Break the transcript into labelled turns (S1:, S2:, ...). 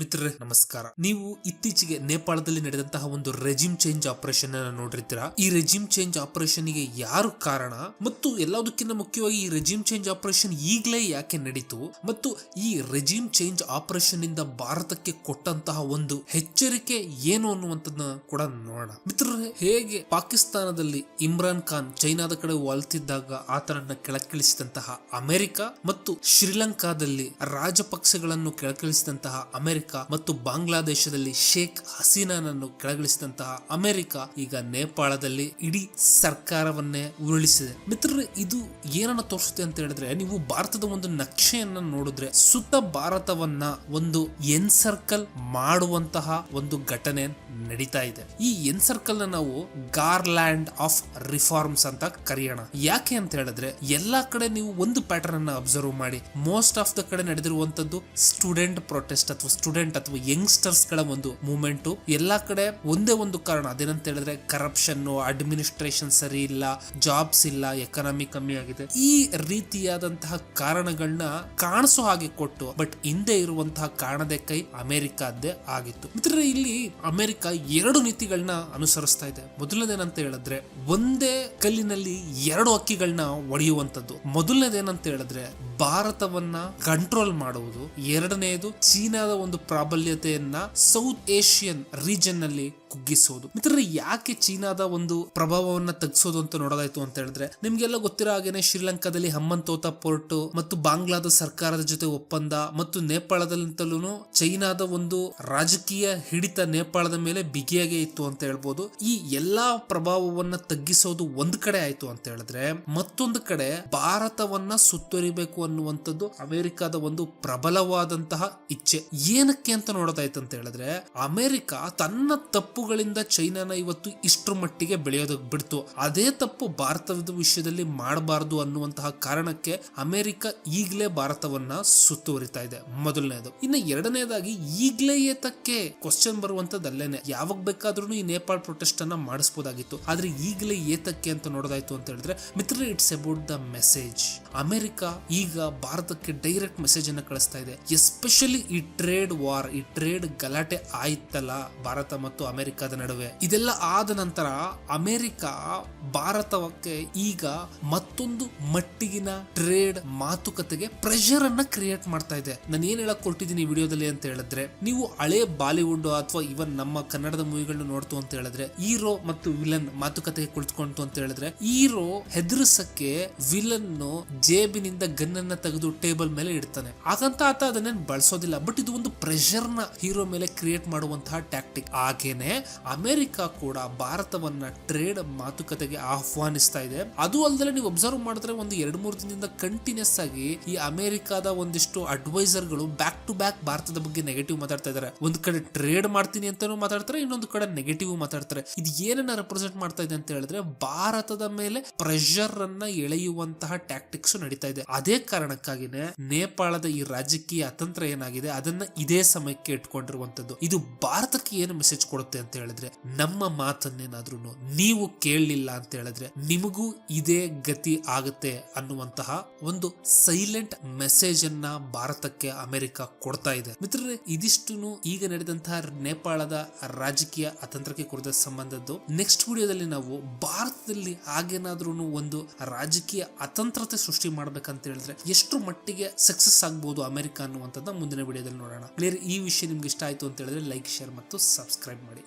S1: ಮಿತ್ರರೇ, ನಮಸ್ಕಾರ. ನೀವು ಇತ್ತೀಚೆಗೆ ನೇಪಾಳದಲ್ಲಿ ನಡೆದಂತಹ ಒಂದು ರೆಜಿಮ್ ಚೇಂಜ್ ಆಪರೇಷನ್ ಅನ್ನ ನೋಡಿರ್ತೀರಾ? ಈ ರೆಜಿಮ್ ಚೇಂಜ್ ಆಪರೇಷನ್ಗೆ ಯಾರು ಕಾರಣ? ಮತ್ತು ಎಲ್ಲದಕ್ಕಿಂತ ಮುಖ್ಯವಾಗಿ ಈ ರೆಜಿಮ್ ಚೇಂಜ್ ಆಪರೇಷನ್ ಈಗಲೇ ಯಾಕೆ ನಡೀತು? ಮತ್ತು ಈ ರೆಜಿಮ್ ಚೇಂಜ್ ಆಪರೇಷನ್ ಇಂದ ಭಾರತಕ್ಕೆ ಕೊಟ್ಟಂತಹ ಒಂದು ಎಚ್ಚರಿಕೆ ಏನು ಅನ್ನುವಂಥದ್ದನ್ನ ಕೂಡ ನೋಡೋಣ. ಮಿತ್ರರೇ, ಹೇಗೆ ಪಾಕಿಸ್ತಾನದಲ್ಲಿ ಇಮ್ರಾನ್ ಖಾನ್ ಚೈನಾದ ಕಡೆ ವಾಲ್ತಿದ್ದಾಗ ಆತನನ್ನ ಕೆಳಕ್ಕಿಳಿಸಿದಂತಹ ಅಮೆರಿಕ ಮತ್ತು ಶ್ರೀಲಂಕಾದಲ್ಲಿ ರಾಜಪಕ್ಷಗಳನ್ನು ಕೆಳಕ್ಕಿಳಿಸಿದಂತಹ ಅಮೆರಿಕ ಮತ್ತು ಬಾಂಗ್ಲಾದೇಶದಲ್ಲಿ ಶೇಖ್ ಹಸೀನಾನನ್ನು ಕೆಳಗಿಳಿಸಿದಂತಹ ಅಮೆರಿಕ ಈಗ ನೇಪಾಳದಲ್ಲಿ ಇಡೀ ಸರ್ಕಾರವನ್ನೇ ಉರುಳಿಸಿದೆ. ಮಿತ್ರರು, ಇದು ಏನನ್ನ ತೋರಿಸುತ್ತೆ ಅಂತ ಹೇಳಿದ್ರೆ, ನೀವು ಭಾರತದ ಒಂದು ನಕ್ಷೆಯನ್ನ ನೋಡಿದ್ರೆ ಸುತ್ತ ಭಾರತವನ್ನ ಒಂದು ಎನ್ ಸರ್ಕಲ್ ಮಾಡುವಂತಹ ಒಂದು ಘಟನೆ ನಡೀತಾ ಇದೆ. ಈ ಎನ್ ಸರ್ಕಲ್ನ ನಾವು ಗಾರ್ಲ್ಯಾಂಡ್ ಆಫ್ ರಿಫಾರ್ಮ್ಸ್ ಅಂತ ಕರೆಯೋಣ. ಯಾಕೆ ಅಂತ ಹೇಳಿದ್ರೆ, ಎಲ್ಲಾ ಕಡೆ ನೀವು ಒಂದು ಪ್ಯಾಟರ್ನ್ ಅನ್ನ ಅಬ್ಸರ್ವ್ ಮಾಡಿ, ಮೋಸ್ಟ್ ಆಫ್ ದ ಕಡೆ ನಡೆದಿರುವಂತದ್ದು ಸ್ಟೂಡೆಂಟ್ ಪ್ರೊಟೆಸ್ಟ್ ಅಥವಾ ಸ್ಟೂಡೆಂಟ್ ಅಥವಾ ಯಂಗ್ಸ್ಟರ್ಸ್ಗಳ ಒಂದು ಮೂವ್ಮೆಂಟ್ ಎಲ್ಲಾ ಕಡೆ ಒಂದೇ ಒಂದು ಕಾರಣ. ಅದೇನಂತ ಹೇಳಿದ್ರೆ ಕರಪ್ಷನ್ ಅಡ್ಮಿನಿಸ್ಟ್ರೇಷನ್ ಸರಿ ಇಲ್ಲ, ಜಾಬ್ಸ್ ಇಲ್ಲ, ಎಕನಾಮಿ ಕಮ್ಮಿ ಆಗಿದೆ. ಈ ರೀತಿಯಾದಂತಹ ಕಾರಣಗಳನ್ನ ಕಾಣಿಸೋ ಹಾಗೆ ಕೊಟ್ಟು, ಬಟ್ ಹಿಂದೆ ಇರುವಂತಹ ಕಾರಣದ ಕೈ ಅಮೆರಿಕದ್ದೇ ಆಗಿತ್ತು. ಮಿತ್ರರೇ, ಇಲ್ಲಿ ಅಮೆರಿಕ ಎರಡು ನೀತಿಗಳನ್ನ ಅನುಸರಿಸ್ತಾ ಇದೆ. ಮೊದಲನೇದೇನಂತ ಹೇಳಿದ್ರೆ, ಒಂದೇ ಕಲ್ಲಿನಲ್ಲಿ ಎರಡು ಅಕ್ಕಿಗಳನ್ನ ಒಡೆಯುವಂತದ್ದು ಮೊದಲನೇದೇನಂತ ಹೇಳಿದ್ರೆ, ಭಾರತವನ್ನ ಕಂಟ್ರೋಲ್ ಮಾಡುವುದು. ಎರಡನೆಯದು ಚೀನಾದ ಒಂದು ಪ್ರಾಬಲ್ಯತೆಯನ್ನ ಸೌತ್ ಏಷ್ಯನ್ ರೀಜನ್ನಲ್ಲಿ ಕುಗ್ಗಿಸೋದು. ಮಿತ್ರರೇ, ಯಾಕೆ ಚೀನಾದ ಒಂದು ಪ್ರಭಾವವನ್ನ ತಗ್ಸೋದು ಅಂತ ನೋಡೋದಾಯ್ತು ಅಂತ ಹೇಳಿದ್ರೆ, ನಿಮ್ಗೆಲ್ಲ ಗೊತ್ತಿರೋ ಹಾಗೇನೆ ಶ್ರೀಲಂಕಾದಲ್ಲಿ ಹಮ್ಮಂತೋತ ಪೋರ್ಟ್ ಮತ್ತು ಬಾಂಗ್ಲಾದ ಸರ್ಕಾರದ ಜೊತೆ ಒಪ್ಪಂದ ಮತ್ತು ನೇಪಾಳದಲ್ಲಿಂತಲೂ ಚೈನಾದ ಒಂದು ರಾಜಕೀಯ ಹಿಡಿತ ನೇಪಾಳದ ಮೇಲೆ ಬಿಗಿಯಾಗೆ ಇತ್ತು ಅಂತ ಹೇಳ್ಬೋದು. ಈ ಎಲ್ಲಾ ಪ್ರಭಾವವನ್ನ ತಗ್ಗಿಸೋದು ಒಂದ್ ಕಡೆ ಆಯ್ತು ಅಂತ ಹೇಳಿದ್ರೆ, ಮತ್ತೊಂದು ಕಡೆ ಭಾರತವನ್ನ ಸುತ್ತುವರಿಬೇಕು ಅನ್ನುವಂಥದ್ದು ಅಮೆರಿಕದ ಒಂದು ಪ್ರಬಲವಾದಂತಹ ಇಚ್ಛೆ. ಏನಕ್ಕೆ ಅಂತ ನೋಡೋದಾಯ್ತು ಅಂತ ಹೇಳಿದ್ರೆ, ಅಮೆರಿಕ ತನ್ನ ತಪ್ಪುಗಳಿಂದ ಚೈನಾನ ಇವತ್ತು ಇಷ್ಟರ ಮಟ್ಟಿಗೆ ಬೆಳೆಯೋದಕ್ಕೆ ಬಿಡ್ತು. ಅದೇ ತಪ್ಪು ಭಾರತದ ವಿಷಯದಲ್ಲಿ ಮಾಡಬಾರದು ಅನ್ನುವಂತಹ ಕಾರಣಕ್ಕೆ ಅಮೆರಿಕ ಈಗಲೇ ಭಾರತವನ್ನ ಸುತ್ತುವರಿತಾ ಇದೆ. ಮೊದಲನೇದು. ಇನ್ನು ಎರಡನೇದಾಗಿ ಈಗಲೇ ಏತಕ್ಕೆ ಕ್ವಶನ್ ಬರುವಂತದ್ದಲ್ಲೇನೆ. ಯಾವಾಗ ಬೇಕಾದ್ರೂ ಈ ನೇಪಾಳ ಪ್ರೊಟೆಸ್ಟ್ ಅನ್ನ ಮಾಡಿಸಬಹುದಾಗಿತ್ತು ಆದ್ರೆ ಈಗಲೇ ಏತಕ್ಕೆ ಅಂತ ನೋಡೋದಾಯ್ತು ಅಂತ ಹೇಳಿದ್ರೆ ಮಿತ್ರ it's about the message America ಈಗ ಭಾರತಕ್ಕೆ ಡೈರೆಕ್ಟ್ ಮೆಸೇಜ್ ಅನ್ನ ಕಳಿಸ್ತಾ ಇದೆ. ಎಸ್ಪೆಷಲಿ ಈ ಟ್ರೇಡ್ ವಾರ್ ಈ ಟ್ರೇಡ್ ಗಲಾಟೆ ಆಯ್ತಲ್ಲ ಭಾರತ ಮತ್ತು ಅಮೆರಿಕದ ನಡುವೆ. ಇದೆಲ್ಲ ಆದ ನಂತರ ಅಮೆರಿಕ ಭಾರತಕ್ಕೆ ಈಗ ಮತ್ತೊಂದು ಮಟ್ಟಿಗಿನ ಟ್ರೇಡ್ ಮಾತುಕತೆಗೆ ಪ್ರೆಷರ್ ಅನ್ನ ಕ್ರಿಯೇಟ್ ಮಾಡ್ತಾ ಇದೆ. ನಾನು ಏನ್ ಹೇಳಕ್ ಕೊಟ್ಟಿದ್ದೀನಿ ವಿಡಿಯೋದಲ್ಲಿ ಅಂತ ಹೇಳಿದ್ರೆ, ನೀವು ಹಳೆ ಬಾಲಿವುಡ್ ಅಥವಾ ಇವನ್ ನಮ್ಮ ಕನ್ನಡದ ಮೂವಿಗಳನ್ನ ನೋಡ್ತು ಅಂತ ಹೇಳಿದ್ರೆ, ಹೀರೋ ಮತ್ತು ವಿಲನ್ ಮಾತುಕತೆಗೆ ಕುಳಿತುಕೊಂತು ಅಂತ ಹೇಳಿದ್ರೆ, ಹೀರೋ ಹೆದರ್ಸಕ್ಕೆ ವಿಲನ್ ಜೇಬಿನಿಂದ ಗನ್ ಅನ್ನ ತೆಗೆದು ಟೇಬಲ್ ಮೇಲೆ ಇಡ್ತಾನೆ. ಹಾಗಂತ ಆತ ಅದನ್ನೇನ್ ಬಳಸೋದಿಲ್ಲ, ಬಟ್ ಇದು ಒಂದು ಪ್ರೆಷರ್ನ ಹೀರೋ ಮೇಲೆ ಕ್ರಿಯೇಟ್ ಮಾಡುವಂತಹ ಟ್ಯಾಕ್ಟಿಕ್ ಹಾಗೇನೆ ಅಮೆರಿಕ ಕೂಡ ಭಾರತವನ್ನ ಟ್ರೇಡ್ ಮಾತುಕತೆಗೆ ಆಹ್ವಾನಿಸ್ತಾ ಇದೆ. ಅದು ಅಲ್ಲದೆ ನೀವು ಅಬ್ಸರ್ವ್ ಮಾಡಿದ್ರೆ ಒಂದು ಎರಡು ಮೂರು ದಿನದಿಂದ ಕಂಟಿನ್ಯೂಸ್ ಆಗಿ ಈ ಅಮೆರಿಕದ ಒಂದಿಷ್ಟು ಅಡ್ವೈಸರ್ಗಳು ಬ್ಯಾಕ್ ಟು ಬ್ಯಾಕ್ ಭಾರತದ ಬಗ್ಗೆ ನೆಗೆಟಿವ್ ಮಾತಾಡ್ತಾ ಇದಾರೆ. ಒಂದ್ ಕಡೆ ಟ್ರೇಡ್ ಮಾಡ್ತೀನಿ ಅಂತಾನು ಮಾತಾಡ್ತಾರೆ, ಇನ್ನೊಂದು ಕಡೆ ನೆಗೆಟಿವ್ ಮಾತಾಡ್ತಾರೆ. ಇದು ಏನನ್ನ ರೆಪ್ರೆಸೆಂಟ್ ಮಾಡ್ತಾ ಇದೆ ಅಂತ ಹೇಳಿದ್ರೆ ಭಾರತದ ಮೇಲೆ ಪ್ರೆಷರ್ ಅನ್ನ ಎಳೆಯುವಂತಹ ಟ್ಯಾಕ್ಟಿಕ್ಸ್ ನಡೀತಾ ಇದೆ. ಅದೇ ಕಾರಣಕ್ಕಾಗಿನೇ ನೇಪಾಳದ ಈ ರಾಜಕೀಯ ಅತಂತ್ರ ಏನಾಗಿದೆ, ಅದನ್ನ ಇದೇ ಸಮಯಕ್ಕೆ ಇಟ್ಕೊಂಡಿರುವಂತದ್ದು. ಇದು ಭಾರತಕ್ಕೆ ಏನು ಮೆಸೇಜ್ ಕೊಡುತ್ತೆ ಅಂತ ಹೇಳಿದ್ರೆ ನಮ್ಮ ಮಾತನ್ನೇನಾದ್ರೂ ನೀವು ಕೇಳಲಿಲ್ಲ ಅಂತ ಹೇಳಿದ್ರೆ ನಿಮಗೂ ಇದೇ ಗತಿ ಆಗುತ್ತೆ ಅನ್ನುವಂತಹ ಒಂದು ಸೈಲೆಂಟ್ ಮೆಸೇಜ್ ಅನ್ನ ಭಾರತಕ್ಕೆ ಅಮೆರಿಕ ಕೊಡ್ತಾ ಇದೆ. ಮಿತ್ರರೇ ಇದಿಷ್ಟು ಈಗ ನಡೆದಂತಹ ನೇಪಾಳದ ರಾಜಕೀಯ ಅತಂತ್ರಕ್ಕೆ ಕುರಿತ ಸಂಬಂಧದ್ದು. ನೆಕ್ಸ್ಟ್ ವಿಡಿಯೋದಲ್ಲಿ ನಾವು ಭಾರತದಲ್ಲಿ ಹಾಗೇನಾದ್ರೂ ಒಂದು ರಾಜಕೀಯ ಅತಂತ್ರತೆ ಸೃಷ್ಟಿ ಮಾಡ್ಬೇಕಂತ ಹೇಳಿದ್ರೆ ಎಷ್ಟು ಮಟ್ಟಿಗೆ ಸಕ್ಸಸ್ ಆಗ್ಬಹುದು ಅಮೆರಿಕ ಅನ್ನುವಂಥದ್ದು ಮುಂದಿನ ವಿಡಿಯೋದಲ್ಲಿ ನೋಡೋಣ. ಕ್ಲಿಯರ್ ಈ ವಿಷಯ ನಿಮ್ಗೆ ಇಷ್ಟ ಆಯ್ತು ಅಂತ ಹೇಳಿದ್ರೆ ಲೈಕ್ ಶೇರ್ ಮತ್ತು ಸಬ್ಸ್ಕ್ರೈಬ್ ಮಾಡಿ.